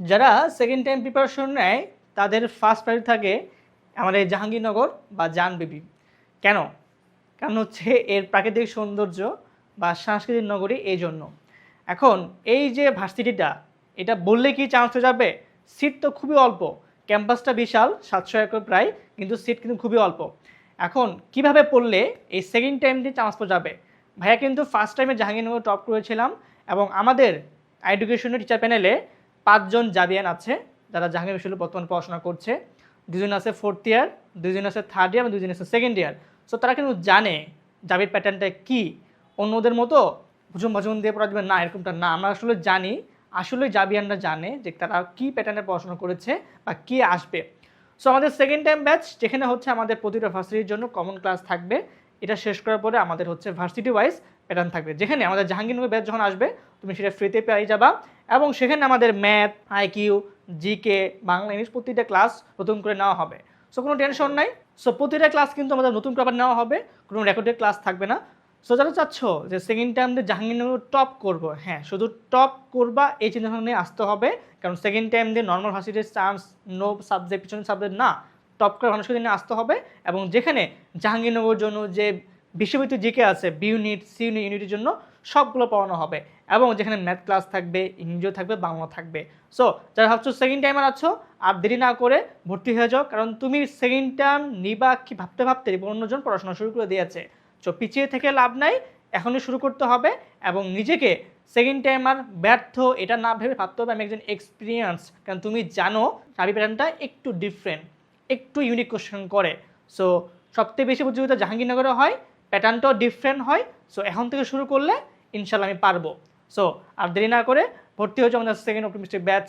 যারা second time preparation নেয়, তাদের ফার্স্ট প্রায়োরিটি থাকে আমাদের জাহাঙ্গীরনগর বা জানবিবি কেন? কারণ হচ্ছে এর প্রাকৃতিক সৌন্দর্য বা সাংস্কৃতিক নগরী এই জন্য। এখন এই যে ভার্সিটিটা, এটা বললে কি চান্স হয়ে যাবে? সিট তো খুবই অল্প। ক্যাম্পাসটা বিশাল, সাতশো একর প্রায়, কিন্তু সিট কিন্তু খুবই অল্প। এখন কীভাবে পড়লে এই সেকেন্ড টাইম দিয়ে চান্স পাওয়া যাবে? ভাইয়া কিন্তু ফার্স্ট টাইমে জাহাঙ্গীরনগর টপ করেছিলাম এবং আমাদের এডুকেশনের টিচার প্যানেলে পাঁচজন জাবিয়ান আছে, যারা জাহাঙ্গীর বিশ্ববিদ্যালয়ে বর্তমানে পড়াশোনা করছে। দুজন আছে ফোর্থ ইয়ার দুজন আছে থার্ড ইয়ার এবং দুজন আছে সেকেন্ড ইয়ার সো তারা কিন্তু জানে জাবির প্যাটার্নটা কী। অন্যদের মতো ভুজুম ভজন দিয়ে পড়া যাবে না, এরকমটা না। আমরা আসলে জানি, আসলে জাবিয়ানরা জানে যে তারা কী প্যাটার্নে পড়াশোনা করেছে বা কী আসবে। সো আমাদের সেকেন্ড টাইম ব্যাচ যেখানে হচ্ছে আমাদের প্রতিটা ভার্সিটির জন্য কমন ক্লাস থাকবে। এটা শেষ করার পরে আমাদের হচ্ছে ভার্সিটি ওয়াইজ প্যাটার্ন থাকবে। যেখানে আমাদের জাহাঙ্গীরনগর ব্যাচ যখন আসবে, তুমি সেটা ফ্রিতে পেয়ে যাবা। এবং সেখানে আমাদের math IQ GK Bangla English প্রতিটা ক্লাস নতুন করে নেওয়া হবে। সো কোনো টেনশন নাই। সো প্রতিটা ক্লাস কিন্তু আমাদের নতুন করে আবার নেওয়া হবে। কোনো রেকর্ডেড ক্লাস থাকবে না। সো যারা চাচ্ছ যে সেকেন্ড টাইম জাহাঙ্গীরনগর টপ করব হ্যাঁ শুধু টপ করবা, এই চিন্তাভাবনা নিয়ে আসতে হবে। কারণ সেকেন্ড টাইম দিয়ে নর্মাল ভার্সিটির চান্স নো সাবজেক্ট পিছনে সাবজেক্ট না। টপ করে মানুষকে নিয়ে আসতে হবে। এবং যেখানে জাহাঙ্গীরনগর জন্য যে বিশ্ববিদ্যালয় জিকে আছে বি ইউনিট সি ইউনিট ইউনিটের জন্য সবগুলো পড়ানো হবে। এবং যেখানে ম্যাথ ক্লাস থাকবে, ইংরেজিও থাকবে বাংলা থাকবে। সো যারা ভাবছ সেকেন্ড টাইমার আছো, আর দেরি না করে ভর্তি হয়ে যাও, কারণ তুমি সেকেন্ড টাইম নিবা কি ভাবতে ভাবতে অন্যজন পড়াশোনা শুরু করে দিয়েছে। সো পিছিয়ে থেকে লাভ নাই, এখনই শুরু করতে হবে এবং নিজেকে সেকেন্ড টাইমার ব্যর্থ, এটা না ভেবে ভাবতে হবে, আমি একজন এক্সপিরিয়েন্স কারণ তুমি জানো, চাবি প্যাটার্নটা একটু ডিফারেন্ট একটু ইউনিক কোশ্চেন করে। সো সবথেকে বেশি প্রতিযোগিতা জাহাঙ্গীরনগরে হয় প্যাটার্নটাও ডিফারেন্ট হয়। সো এখন থেকে শুরু করলে ইনশাল্লাহ আমি পারব। সো আর দেরি না করে ভর্তি হয়েছে আমাদের সেকেন্ড অপটিমিস্টিক ব্যাচ